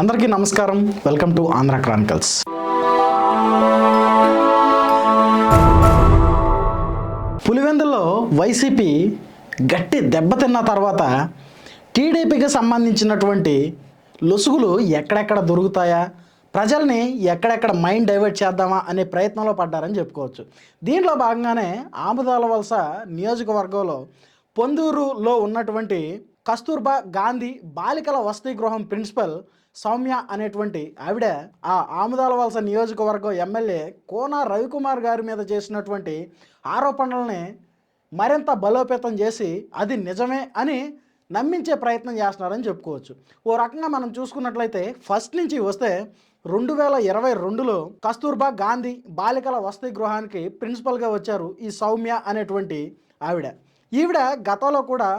అందరికీ నమస్కారం. Welcome to Andhra chronicles పులివెందుల్లో వైసీపీ గట్టి దెబ్బతిన్న తర్వాత టీడీపీకి సంబంధించినటువంటి లొసుగులు ఎక్కడెక్కడ దొరుకుతాయా? ప్రజల్ని ఎక్కడెక్కడ మైండ్ డైవర్ట్ చేద్దామా అనే ప్రయత్నంలో పడ్డారని చెప్పుకోవచ్చు. దీంట్లో భాగంగానే ఆముదాల వలస నియోజకవర్గంలో పొందూరులో ఉన్నటువంటి కస్తూర్బా గాంధీ బాలికల వసతి గృహం ప్రిన్సిపల్ సౌమ్య అనేటువంటి ఆవిడ ఆ ఆముదాల వలస నియోజకవర్గం ఎమ్మెల్యే కోన రవికుమార్ గారి మీద చేసినటువంటి ఆరోపణలని మరింత బలోపేతం చేసి అది నిజమే అని నమ్మించే ప్రయత్నం చేస్తున్నారని చెప్పుకోవచ్చు. ఓ రకంగా మనం చూసుకున్నట్లయితే ఫస్ట్ నుంచి వస్తే రెండు వేల ఇరవై రెండులో కస్తూర్బా గాంధీ బాలికల వసతి గృహానికి ప్రిన్సిపల్గా వచ్చారు ఈ సౌమ్య అనేటువంటి ఆవిడ. ఈవిడ గతంలో కూడా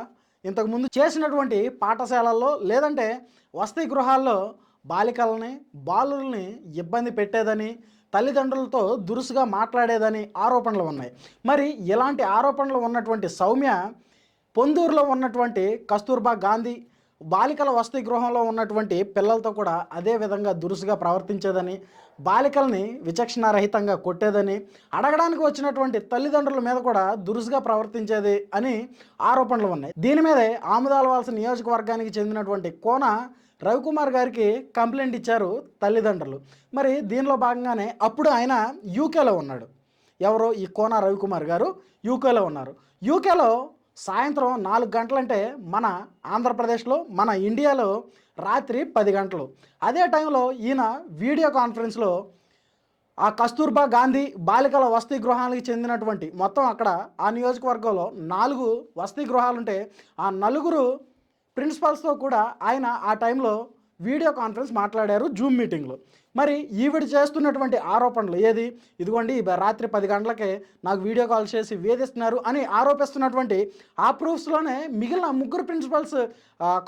ఇంతకుముందు చేసినటువంటి పాఠశాలల్లో లేదంటే వసతి గృహాల్లో బాలికలని బాలుల్ని ఇబ్బంది పెట్టేదని తల్లిదండ్రులతో దురుసుగా మాట్లాడేదని ఆరోపణలు ఉన్నాయి. మరి ఇలాంటి ఆరోపణలు ఉన్నటువంటి సౌమ్య పొందూరులో ఉన్నటువంటి కస్తూర్బా గాంధీ బాలికల వసతి గృహంలో ఉన్నటువంటి పిల్లలతో కూడా అదే విధంగా దురుసుగా ప్రవర్తించేదని బాలికల్ని విచక్షణారహితంగా కొట్టేదని అడగడానికి వచ్చినటువంటి తల్లిదండ్రుల మీద కూడా దురుసుగా ప్రవర్తించేది అని ఆరోపణలు ఉన్నాయి. దీని మీదే ఆముదాలవాల్సిన నియోజకవర్గానికి చెందినటువంటి కోన రవికుమార్ గారికి కంప్లైంట్ ఇచ్చారు తల్లిదండ్రులు. మరి దీనిలో భాగంగానే అప్పుడు ఆయన యూకేలో ఉన్నాడు. ఎవరో ఈ కోన రవికుమార్ గారు యూకేలో ఉన్నారు. యూకేలో సాయంత్రం నాలుగు గంటలంటే మన ఆంధ్రప్రదేశ్లో మన ఇండియాలో రాత్రి పది గంటలు. అదే టైంలో ఈయన వీడియో కాన్ఫరెన్స్లో ఆ కస్తూర్బా గాంధీ బాలికల వసతి గృహానికి చెందినటువంటి మొత్తం అక్కడ ఆ నియోజకవర్గంలో నాలుగు వసతి గృహాలుంటే ఆ నలుగురు ప్రిన్సిపల్స్తో కూడా ఆయన ఆ టైంలో వీడియో కాన్ఫరెన్స్ మాట్లాడారు జూమ్ మీటింగ్లో. మరి ఈవిడ చేస్తున్నటువంటి ఆరోపణలు ఏది? ఇదిగోండి రాత్రి పది గంటలకే నాకు వీడియో కాల్ చేసి వేధిస్తున్నారు అని ఆరోపిస్తున్నటువంటి ఆ ప్రూఫ్స్లోనే మిగిలిన ముగ్గురు ప్రిన్సిపల్స్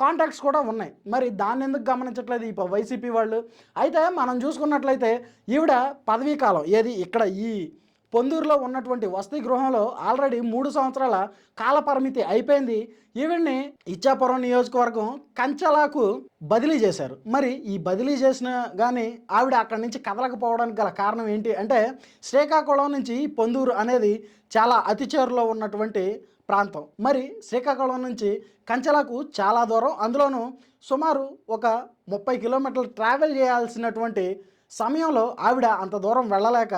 కాంటాక్ట్స్ కూడా ఉన్నాయి. మరి దాన్ని ఎందుకు గమనించట్లేదు ఈ వైసీపీ వాళ్ళు? అయితే మనం చూసుకున్నట్లయితే ఈవిడ పదవీ కాలం ఏది? ఇక్కడ ఈ పొందూరులో ఉన్నటువంటి వసతి గృహంలో ఆల్రెడీ మూడు సంవత్సరాల కాలపరిమితి అయిపోయింది. ఈవిడ్ని ఇచ్చాపురం నియోజకవర్గం కంచలాకు బదిలీ చేశారు. మరి ఈ బదిలీ చేసిన కానీ ఆవిడ అక్కడి నుంచి కదలకపోవడానికి గల కారణం ఏంటి అంటే శ్రీకాకుళం నుంచి ఈ పొందూరు అనేది చాలా అతి చేరులో ఉన్నటువంటి ప్రాంతం. మరి శ్రీకాకుళం నుంచి కంచలకు చాలా దూరం. అందులోనూ సుమారు ఒక ముప్పై కిలోమీటర్లు ట్రావెల్ చేయాల్సినటువంటి సమయంలో ఆవిడ అంత దూరం వెళ్ళలేక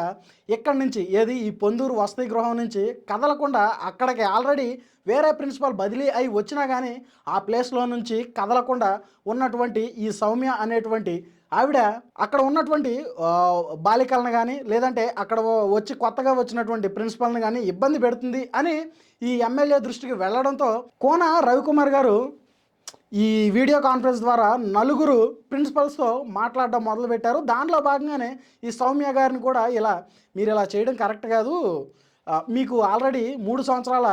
ఇక్కడి నుంచి ఏది ఈ పొందూరు వసతి గృహం నుంచి కదలకుండా అక్కడికి ఆల్రెడీ వేరే ప్రిన్సిపల్ బదిలీ అయి వచ్చినా కానీ ఆ ప్లేస్లో నుంచి కదలకుండా ఉన్నటువంటి ఈ సౌమ్య అనేటువంటి ఆవిడ అక్కడ ఉన్నటువంటి బాలికలను కానీ లేదంటే అక్కడ వచ్చి కొత్తగా వచ్చినటువంటి ప్రిన్సిపల్ని కానీ ఇబ్బంది పెడుతుంది అని ఈ ఎమ్మెల్యే దృష్టికి వెళ్ళడంతో కోన రవికుమార్ గారు ఈ వీడియో కాన్ఫరెన్స్ ద్వారా నలుగురు ప్రిన్సిపల్స్తో మాట్లాడడం మొదలుపెట్టారు. దాంట్లో భాగంగానే ఈ సౌమ్య గారిని కూడా ఇలా మీరు ఇలా చేయడం కరెక్ట్ కాదు. మీకు ఆల్రెడీ మూడు సంవత్సరాల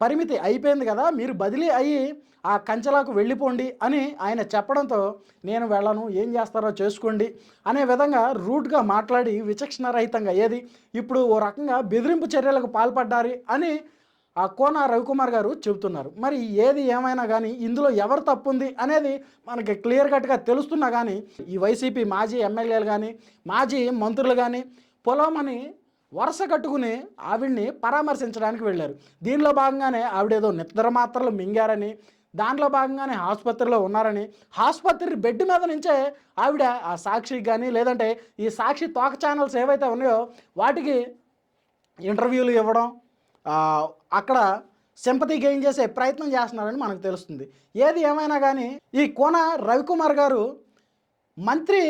పరిమితి అయిపోయింది కదా మీరు బదిలీ అయ్యి ఆ కంచెలకు వెళ్ళిపోండి అని ఆయన చెప్పడంతో నేను వెళ్ళను ఏం చేస్తారో చేసుకోండి అనే విధంగా రూట్గా మాట్లాడి విచక్షణరహితంగా ఏది ఇప్పుడు ఓ రకంగా బెదిరింపు చర్యలకు పాల్పడ్డారు అని ఆ కోన రవికుమార్ గారు చెబుతున్నారు. మరి ఏది ఏమైనా కానీ ఇందులో ఎవరు తప్పు ఉంది అనేది మనకి క్లియర్ కట్గా తెలుస్తున్నా కానీ ఈ వైసీపీ మాజీ ఎమ్మెల్యేలు కానీ మాజీ మంత్రులు కానీ పొలమని వరుస కట్టుకుని ఆవిడ్ని పరామర్శించడానికి వెళ్ళారు. దీనిలో భాగంగానే ఆవిడేదో నిద్ర మాత్రలు మింగారని దాంట్లో భాగంగానే ఆసుపత్రిలో ఉన్నారని ఆసుపత్రి బెడ్ మీద నుంచే ఆవిడ ఆ సాక్షికి కానీ లేదంటే ఈ సాక్షి తోక ఛానల్స్ ఏవైతే ఉన్నాయో వాటికి ఇంటర్వ్యూలు ఇవ్వడం అక్కడ సింపతి గెయిన్ చేసే ప్రయత్నం చేస్తున్నారని మనకు తెలుస్తుంది. ఏది ఏమైనా కానీ ఈ కోన రవికుమార్ గారు మంత్రి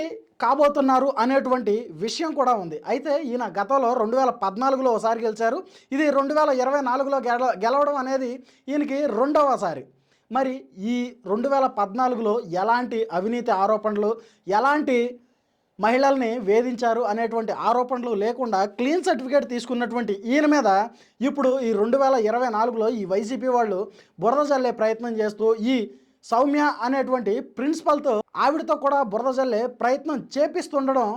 కాబోతున్నారు అనేటువంటి విషయం కూడా ఉంది. అయితే ఈయన గతంలో రెండు వేల పద్నాలుగులో ఒకసారి గెలిచారు. ఇది రెండు వేల ఇరవై నాలుగులో గెల గెలవడం అనేది ఈయనకి రెండవసారి. మరి ఈ రెండు వేల పద్నాలుగులో ఎలాంటి అవినీతి ఆరోపణలు ఎలాంటి మహిళల్ని వేధించారు అనేటువంటి ఆరోపణలు లేకుండా క్లీన్ సర్టిఫికేట్ తీసుకున్నటువంటి ఈయన మీద ఇప్పుడు ఈ రెండు వేల ఇరవై నాలుగులో ఈ వైసీపీ వాళ్ళు బురద జల్లే ప్రయత్నం చేస్తూ ఈ సౌమ్య అనేటువంటి ప్రిన్సిపల్తో ఆవిడతో కూడా బురద జల్లే ప్రయత్నం చేపిస్తుండడం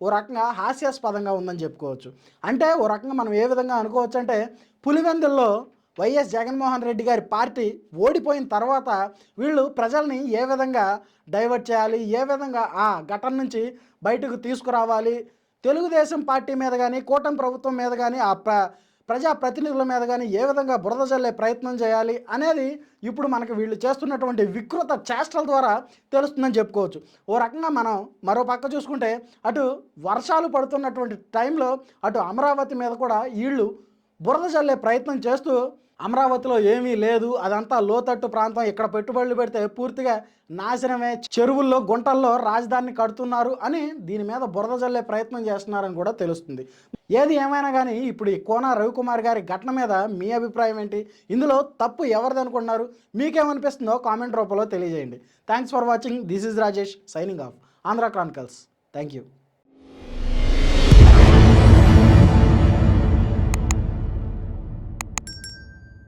ఓ రకంగా హాస్యాస్పదంగా ఉందని చెప్పుకోవచ్చు. అంటే ఓ రకంగా మనం ఏ విధంగా అనుకోవచ్చు అంటే పులివెందుల్లో వైఎస్ జగన్మోహన్ రెడ్డి గారి పార్టీ ఓడిపోయిన తర్వాత వీళ్ళు ప్రజల్ని ఏ విధంగా డైవర్ట్ చేయాలి? ఏ విధంగా ఆ ఘటన నుంచి బయటకు తీసుకురావాలి? తెలుగుదేశం పార్టీ మీద కానీ కూటమి ప్రభుత్వం మీద కానీ ఆ ప్ర ప్రజా ప్రతినిధుల మీద కానీ ఏ విధంగా బురద జల్లే ప్రయత్నం చేయాలి అనేది ఇప్పుడు మనకు వీళ్ళు చేస్తున్నటువంటి వికృత చేష్టల ద్వారా తెలుస్తుందని చెప్పుకోవచ్చు. ఓ రకంగా మనం మరో పక్క చూసుకుంటే అటు వర్షాలు పడుతున్నటువంటి టైంలో అటు అమరావతి మీద కూడా వీళ్ళు బురద చల్లే ప్రయత్నం చేస్తూ అమరావతిలో ఏమీ లేదు అదంతా లోతట్టు ప్రాంతం. ఇక్కడ పెట్టుబడులు పెడితే పూర్తిగా నాశనమే. చెరువుల్లో గుంటల్లో రాజధానిని కడుతున్నారు అని దీని మీద బురద చల్లే ప్రయత్నం చేస్తున్నారని కూడా తెలుస్తుంది. ఏది ఏమైనా కానీ ఇప్పుడు ఈ కోన రవికుమార్ గారి ఘటన మీద మీ అభిప్రాయం ఏంటి? ఇందులో తప్పు ఎవరిది అనుకుంటున్నారు? మీకేమనిపిస్తుందో కామెంట్ రూపంలో తెలియజేయండి. Thanks for watching this is Rajesh signing off Andhra chronicles thank you